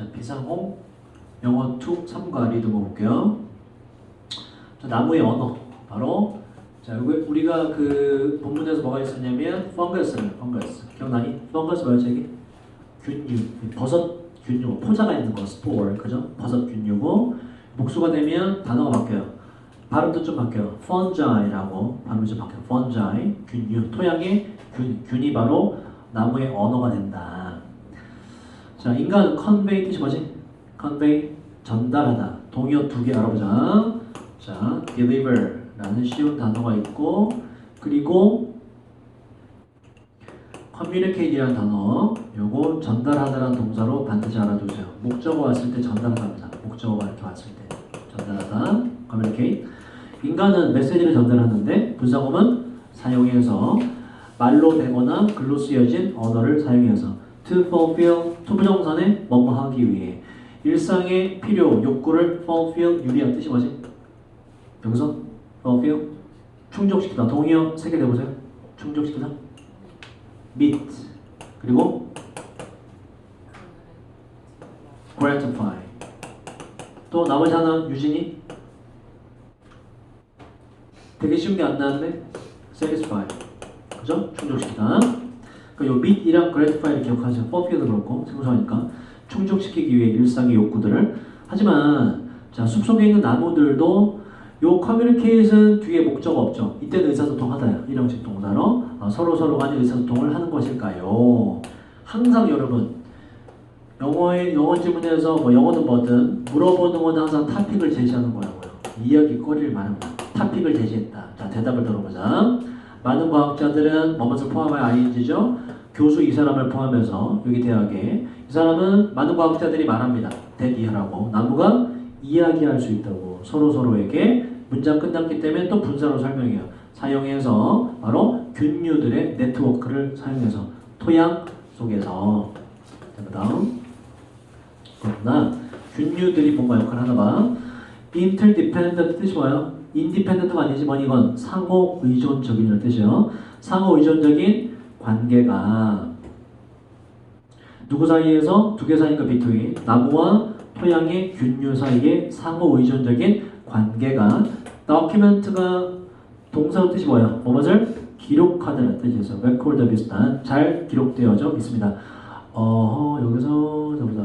자, 비상호 영어 2 3과 리드 볼게요. 자, 나무의 언어 바로 자, 우리가 그 본문에서 뭐가 있었냐면 펑거스를 펑거스 기억나니? 펑거스 뭐였지 여기? 균류 버섯 균류 포자가 있는 거 스포얼 그죠? 버섯 균류고 복수가 되면 단어가 바뀌어요. 발음도 좀 바뀌어요. fungi라고 발음이 좀 바뀌어요. fungi 균류 토양의 균 균이 바로 나무의 언어가 된다. 자 인간 convey 뜻이 뭐지? convey 전달하다. 동의어 두 개 알아보자. 자 deliver라는 쉬운 단어가 있고 그리고 communicate이라는 단어 요거 전달하다라는 동사로 반드시 알아두세요. 목적어 왔을 때 전달합니다. 목적어가 이렇게 왔을 때 전달하다 communicate 인간은 메시지를 전달하는데 분사구문 사용해서 말로 되거나 글로 쓰여진 언어를 사용해서 to fulfill 투부정선에 뭐뭐 하기 위해 일상의 필요, 욕구를 fulfill 유리한 뜻이 뭐지? 여기서 fulfill? 충족시키다. 동의어 세개 내보세요. 충족시키다. meet. 그리고 gratify. 또 나머지 하나 유진이? 되게 쉬운 게 안 나왔네. satisfy. 그죠? 충족시키다 요 meet이랑 gratify를 기억하세요 fulfill도 그렇고 생소하니까 충족시키기 위해 일상의 욕구들을 하지만 자 숲속에 있는 나무들도 요 커뮤니케이션 뒤에 목적어 없죠. 이때는 의사소통하다야. 일형식 동사로 어, 서로 서로 간의 의사소통을 하는 것일까요? 항상 여러분 영어의 영어 지문에서 뭐 영어는 뭐든 물어보는 건 항상 타픽을 제시하는 거라고요. 이야기거리를 말합니다. 타픽을 제시했다. 자 대답을 들어보자. 많은 과학자들은 뭐뭇을 포함한 ING죠. 교수 이 사람을 포함해서 여기 대학에 이 사람은 많은 과학자들이 말합니다. 대기하라고 나무가 이야기할 수 있다고 서로 서로에게 문장 끝났기 때문에 또 분사로 설명해요. 사용해서 바로 균류들의 네트워크를 사용해서 토양 속에서 자, 그다음 그렇구나 균류들이 뭔가 역할을 하나 봐. interdependent 뜻이 independent가 아니지 뭐 이건 상호 의존적인이라는 뜻이에요. 상호 의존적인 관계가 누구 사이에서 두 개 사이니까 between 나무와 토양의 균류 사이의 상호 의존적인 관계가 document가 동사로 뜻이 뭐예요? 뭐뭐를 기록하다는 뜻이어서 record 비슷한 잘 기록되어져 있습니다. 어 여기서 저보다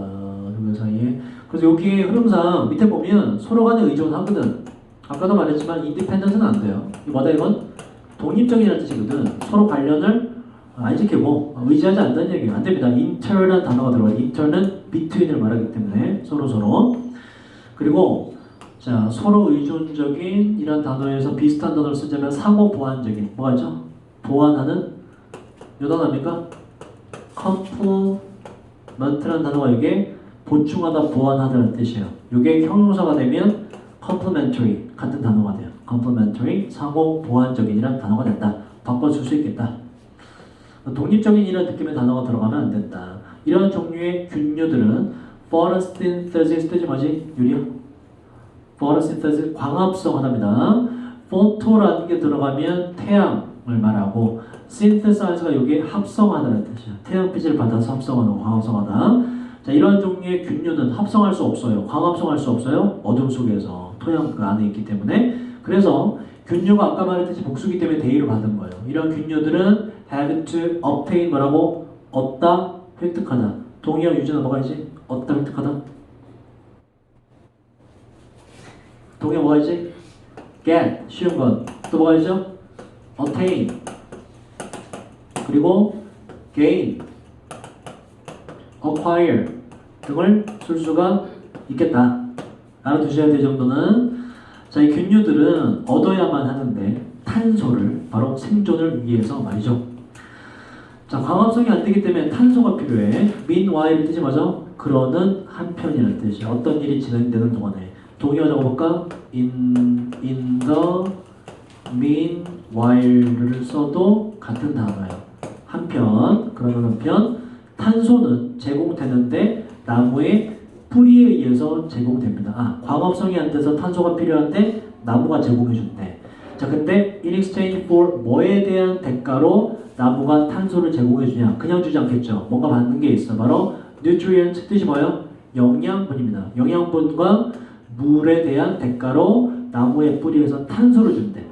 여기 사이에 그래서 여기 흐름상 밑에 보면 서로 간에 의존하거든. 아까도 말했지만 independent는 안 돼요. 이 뭐다 이건 독립적이라는 뜻이거든. 서로 관련을 안 지키고 의지하지 않는 얘기예요. 안 됩니다. inter란 단어가 들어가요. inter는 between을 말하기 때문에 서로 서로 그리고 자 서로 의존적인 이런 단어에서 비슷한 단어를 쓰자면 상호 보완적인 뭐가죠? 보완하는 요 단어입니까? complement라는 단어가 이게 보충하다 보완하다는 뜻이에요. 이게 형용사가 되면 complementary 같은 단어가 돼요. complementary 상호 보완적인이란 단어가 된다. 바꿔줄 수 있겠다. 독립적인 이런 느낌의 단어가 들어가면 안 된다. 이런 종류의 균류들은 photosynthesis 뜻이 뭐지? 유리야? photosynthesis 광합성하답니다. photo라는 게 들어가면 태양을 말하고 synthesize가 여기에 합성하다는 뜻이야. 태양빛을 받아서 합성하는 광합성하다. 자 이런 종류의 균류는 합성할 수 없어요. 광합성할 수 없어요. 어둠 속에서 토양 그 안에 있기 때문에 그래서 균류가 아까 말했듯이 복수기 때문에 대의를 받은 거예요. 이런 균류들은 have to obtain 뭐라고 얻다 획득하다. 동의어 유전어 뭐가 있지? 얻다 획득하다. 동의어 뭐가 있지? get 쉬운 건 또 뭐가 있죠? attain 그리고 gain acquire 등을 쓸 수가 있겠다. 알아두셔야 될 정도는 자, 이 균류들은 얻어야만 하는데 탄소를 바로 생존을 위해서 말이죠. 자, 광합성이 안 되기 때문에 탄소가 필요해. meanwhile 뜻이 뭐죠? 그러는 한편이라는 뜻이야. 어떤 일이 진행되는 동안에. 동의어 적어볼까? in, in the meanwhile를 써도 같은 단어예요. 한편, 그러는 한편, 탄소는 제공되는데 나무의 뿌리에 의해서 제공됩니다. 아, 광합성이 안 돼서 탄소가 필요한데 나무가 제공해준대. 자, 근데 in exchange for 뭐에 대한 대가로 나무가 탄소를 제공해주냐? 그냥 주지 않겠죠. 뭔가 받는 게 있어. 바로 nutrient 뜻이 뭐예요? 영양분입니다. 영양분과 물에 대한 대가로 나무의 뿌리에서 탄소를 준대.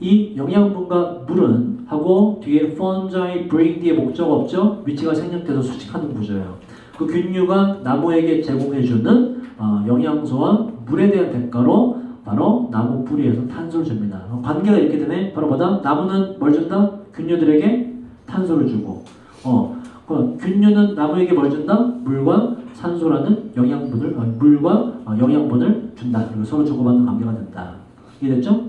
이 영양분과 물은 하고 뒤에 fungi bring 뒤에 목적 없죠? 위치가 생략돼서 수직하는 구조예요. 그 균류가 나무에게 제공해주는 어, 영양소와 물에 대한 대가로 바로 나무 뿌리에서 탄소를 줍니다. 어, 관계가 이렇게 되네. 바로 뭐다? 나무는 뭘 준다? 균류들에게 탄소를 주고, 어, 그 균류는 나무에게 뭘 준다? 물과 산소라는 영양분을, 어, 물과 어, 영양분을 준다. 그리고 서로 주고받는 관계가 된다. 이해됐죠?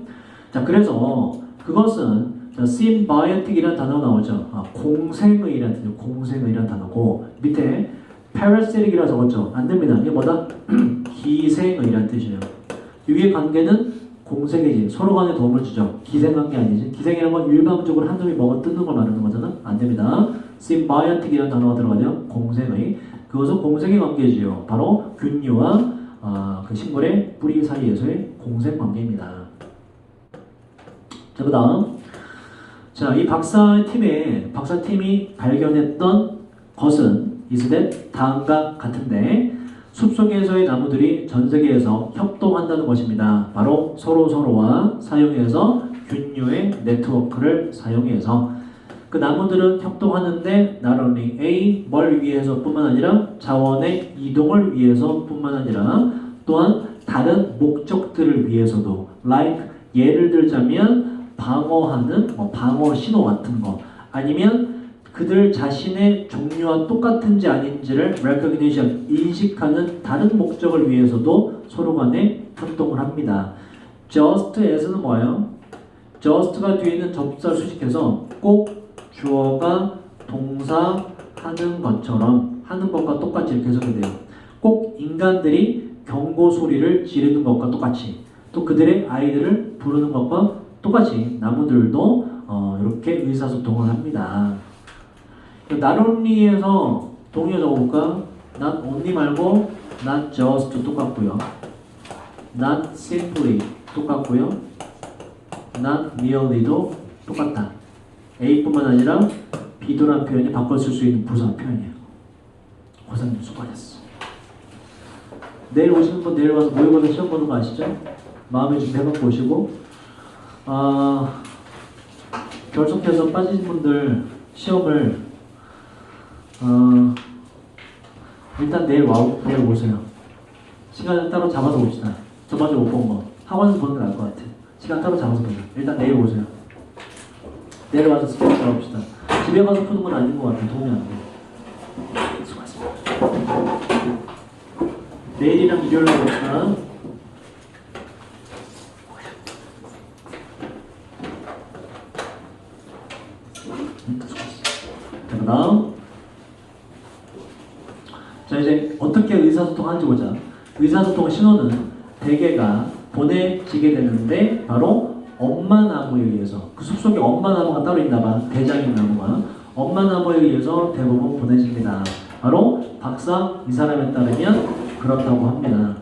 자, 그래서 그것은 자, symbiotic이라는 단어가 나오죠. 아, 공생의라는 뜻이에요. 공생의라는 단어고 밑에 parasitic이라 적었죠. 안 됩니다. 이게 뭐다? 기생의라는 뜻이에요. 위의 관계는 공생이지. 서로 간에 도움을 주죠. 기생관계 아니지. 기생이라는 건 일방적으로 한 놈이 먹어 뜯는 걸 말하는 거잖아. 안 됩니다. symbiotic이라는 단어가 들어가죠. 공생의. 그것은 공생의 관계지요. 바로 균류와 아, 그 식물의 뿌리 사이에서의 공생 관계입니다. 자, 그 다음. 자, 이 박사팀의, 박사팀이 발견했던 것은 이스댓 다음과 같은데, 숲속에서의 나무들이 전 세계에서 협동한다는 것입니다. 바로 서로 서로와 사용해서 균류의 네트워크를 사용해서 그 나무들은 협동하는데 not A 뭘 위해서뿐만 아니라 자원의 이동을 위해서뿐만 아니라 또한 다른 목적들을 위해서도 like 예를 들자면 방어하는 뭐 방어 신호 같은 거 아니면 그들 자신의 종류와 똑같은지 아닌지를 recognition 인식하는 다른 목적을 위해서도 서로 간에 협동을 합니다. just as는 뭐예요? just가 뒤에 있는 접사를 수식해서 꼭 주어가 동사 하는 것처럼 하는 것과 똑같이 이렇게 해석이 돼요. 꼭 인간들이 경고 소리를 지르는 것과 똑같이 또 그들의 아이들을 부르는 것과 똑같이 나무들도 어, 이렇게 의사소통을 합니다. 나론리에서 동의어 적어볼까? not only 말고 not just 똑같고요. not simply 똑같고요. not merely도 똑같다. A뿐만 아니라 B도란 표현이 바꿔 쓸 수 있는 부사 표현이에요. 고생님 수고하셨어. 내일 오시는 분 내일 와서 모의고사 시험 보는 거 아시죠? 마음의 준비해갖고 오시고 아, 결석해서 빠지신 분들 시험을 어, 일단 내일 와 내일 오세요. 시간을 따로 잡아서 봅시다. 저번에 못 본 거. 학원에서 보는 게 나을 것 같아. 시간 따로 잡아서 보자. 일단 내일 오세요. 내일 와서 스케줄 잡읍시다. 집에 가서 푸는 건 아닌 것 같아. 도움이 안 돼. 수고하셨습니다. 내일이랑 일요일로. 자, 그 다음. 자, 이제 어떻게 의사소통하는지 보자. 의사소통 신호는 대개가 보내지게 되는데 바로 엄마 나무에 의해서 그 숲속에 엄마 나무가 따로 있나 봐. 대장인 나무가 엄마 나무에 의해서 대부분 보내집니다. 바로 박사 이 사람에 따르면 그렇다고 합니다.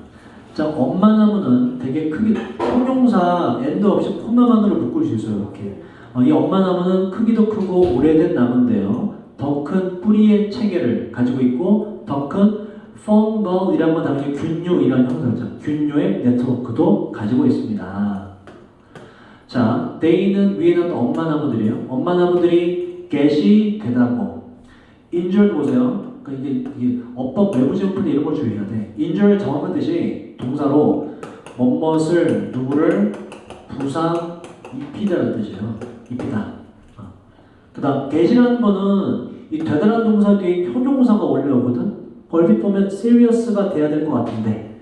자, 엄마 나무는 되게 크기 형용사 엔드 없이 코너만으로 묶을 수 있어요. 이렇게. 어, 이 엄마 나무는 크기도 크고 오래된 나무인데요. 더 큰 뿌리의 체계를 가지고 있고 더큰 펑벌이라는 건 당연히 균류 이런 형상이죠. 균류의 네트워크도 가지고 있습니다. 자, 데이는 위에 나온 엄마 나무들이에요. 엄마 나무들이 get이 되다고. injured 보세요. 그러니까 이게, 이게 어법 외부 지문풀이 이런 걸 주의해야 돼. injured 정확한 뜻이 동사로 뭐뭇을 누구를 부상 입히다라는 뜻이에요. 입히다. 어. 그 다음 get이라는 거는 이 되다라는 동사 뒤에 형용사가 원래 오거든. 얼핏 보면 serious가 돼야 될 것 같은데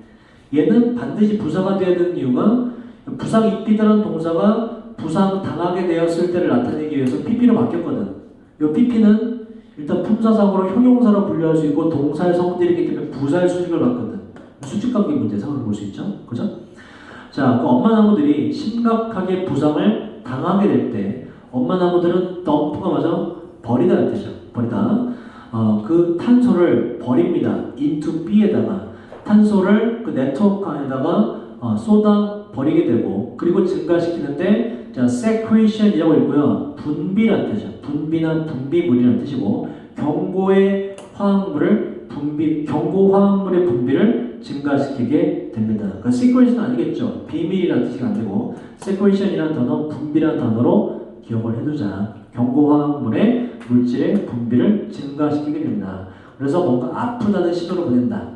얘는 반드시 부사가 돼야 되는 이유가 부상 입히다라는 동사가 부상 당하게 되었을 때를 나타내기 위해서 pp로 바뀌었거든. 이 pp는 일단 품사상으로 형용사로 분류할 수 있고 동사의 성질이기 때문에 부사의 수직을 받거든. 수직 관계 문제상으로 볼수 있죠. 그죠? 자, 그 엄마 나무들이 심각하게 부상을 당하게 될 때 엄마 나무들은 덤프가 맞아 버리다는 뜻이야. 버리다. 어, 그 탄소를 버립니다. into B에다가 탄소를 그 네트워크 안에다가 어, 쏟아 버리게 되고 그리고 증가시키는데 자 secretion이라고 있고요. 분비라는 뜻이죠. 분비나 분비물이라는 뜻이고 경고의 화학물을 분비 경고 화학물의 분비를 증가시키게 됩니다. 그러니까 secret은 아니겠죠. 비밀이라는 뜻이 안 되고 secretion이라는 단어, 분비라는 단어로 기억을 해두자. 경고 화학물의 물질의 분비를 증가시키게 됩니다. 그래서 뭔가 아프다는 신호를 보낸다.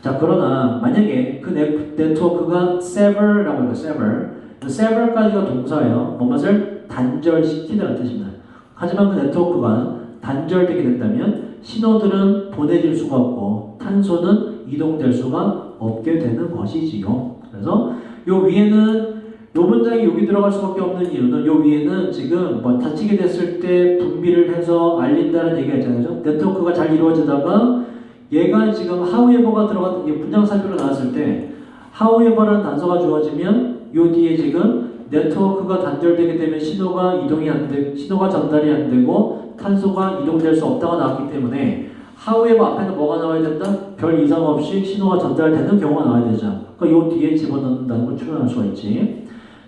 자 그러나 만약에 그 네, 네트워크가 sever라고 해요. sever. 그 sever까지가 동사예요. 뭐뭇을 단절시키다는 뜻입니다. 하지만 그 네트워크가 단절되게 된다면 신호들은 보내질 수가 없고 탄소는 이동될 수가 없게 되는 것이지요. 그래서 요 위에는 요 문장이 여기 들어갈 수밖에 없는 이유는 요 위에는 지금 뭐 다치게 됐을 때 분비를 해서 알린다는 얘기가 있잖아요. 네트워크가 잘 이루어지다가 얘가 지금 하우에버가 들어갔던 이 분장살표로 나왔을 때 하우에버라는 단서가 주어지면 요 뒤에 지금 네트워크가 단절되게 되면 신호가 이동이 안 되, 신호가 전달이 안 되고 탄소가 이동될 수 없다가 나왔기 때문에 하우에버 앞에는 뭐가 나와야 된다? 별 이상 없이 신호가 전달되는 경우가 나와야 되죠. 그러니까 요 뒤에 집어넣는다는 걸 추론할 수가 있지.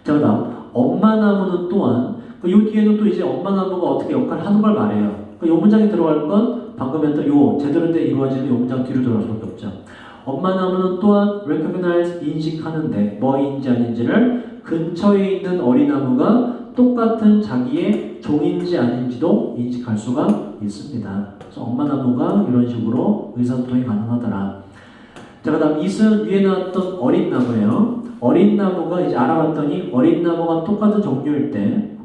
자, 그다음 엄마 나무는 또한 그 요 뒤에는 또 이제 엄마 나무가 어떻게 역할을 하는 걸 말해요. 그러니까 요 문장에 들어갈 건 방금 했던 요 제대로 된 이루어지는 요 문장 뒤로 들어갈 수밖에 없죠. 엄마 나무는 또한 recognize 인식하는데 뭐인지 아닌지를 근처에 있는 어린나무가 똑같은 자기의 종인지 아닌지도 인식할 수가 있습니다. 그래서 엄마 나무가 이런 식으로 의사소통이 가능하더라. 자, 그 다음 이승 위에 나왔던 어린 나무예요. 어린 나무가 이제 알아봤더니 어린 나무가 똑같은 종류일 때,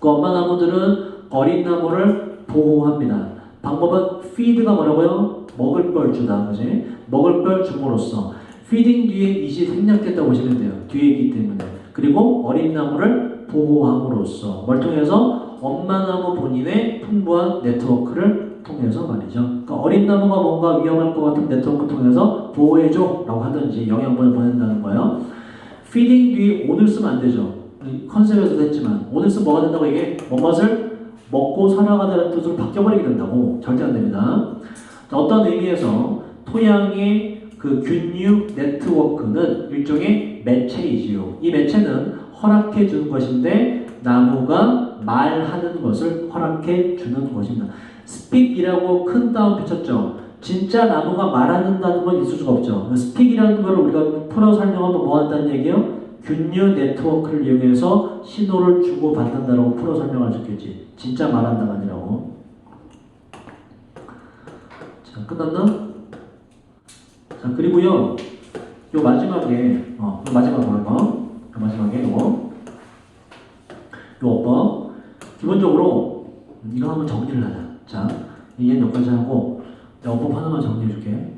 그 엄마 나무들은 어린 나무를 보호합니다. 방법은 feed가 뭐라고요? 먹을 걸 주다, 그지? 먹을 걸 줌으로써 feeding 뒤에 이시 생략됐다고 보시면 돼요. 뒤에 있기 때문에. 그리고 어린 나무를 보호함으로써 뭘 통해서 엄마 나무 본인의 풍부한 네트워크를 통해서 말이죠. 그러니까 어린 나무가 뭔가 위험할 것 같은 네트워크 통해서 보호해줘라고 하든지 영양분을 보낸다는 거예요. Feeding 뒤에 오늘 쓰면 안 되죠. 컨셉에서도 했지만 오늘 쓰면 뭐가 된다고 이게 뭐뭇을 먹고 살아가다는 뜻으로 바뀌어버리게 된다고 절대 안 됩니다. 자, 어떤 의미에서 토양의 그 균류 네트워크는 일종의 매체이지요. 이 매체는 허락해 주는 것인데 나무가 말하는 것을 허락해 주는 것입니다. speak이라고 큰 따옴 붙였죠. 진짜 나무가 말하는다는 건 있을 수가 없죠. speak이라는 걸 우리가 풀어 설명하면 뭐 한다는 얘기예요? 균류 네트워크를 이용해서 신호를 주고 받는다라고 풀어 설명할 수 있겠지. 진짜 말한다가 아니라고. 자, 끝났나? 자, 그리고요. 요 마지막에, 어, 요 마지막 뭐랄까? 요 마지막에 요거. 요 어법. 기본적으로, 음, 이거 한번 정리를 하자. 자, 얘는 여기까지 하고, 내 어법 하나만 정리해 줄게.